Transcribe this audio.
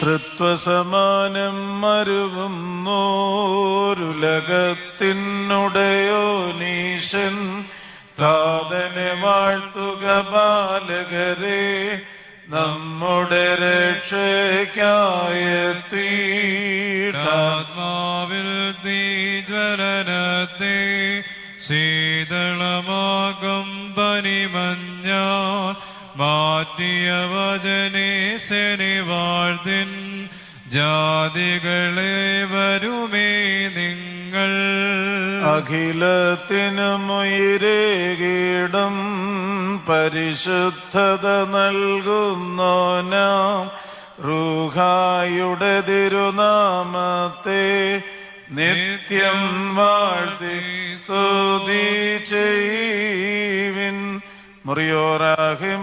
തൃത്വസമാനം മരുവും നോരുലകത്തിനുടയോ നീശൻ. താതനെ വാഴ്ത്തുക ബാലകരെ നമ്മുടെ രക്ഷയ്ക്കായെത്തീട്ടാ ആത്മാവിൽ തീജ്വലനത്തെ ശീതളമാകും പനിമഞ്ഞ മാറ്റിയ വചനെ ശനി വാഴ്ത്തിൻ ജാതികളെ വരുമേ നിങ്ങൾ. അഖിലത്തിനുമുയിരേകീടം പരിശുദ്ധത നൽകുന്നോനാം റൂഹായുടെ തിരുനാമത്തെ നിത്യം വാഴ്ത്തി സ്തുതി ചെയ്വിൻ മുറിയോറാഹിമലനുവാ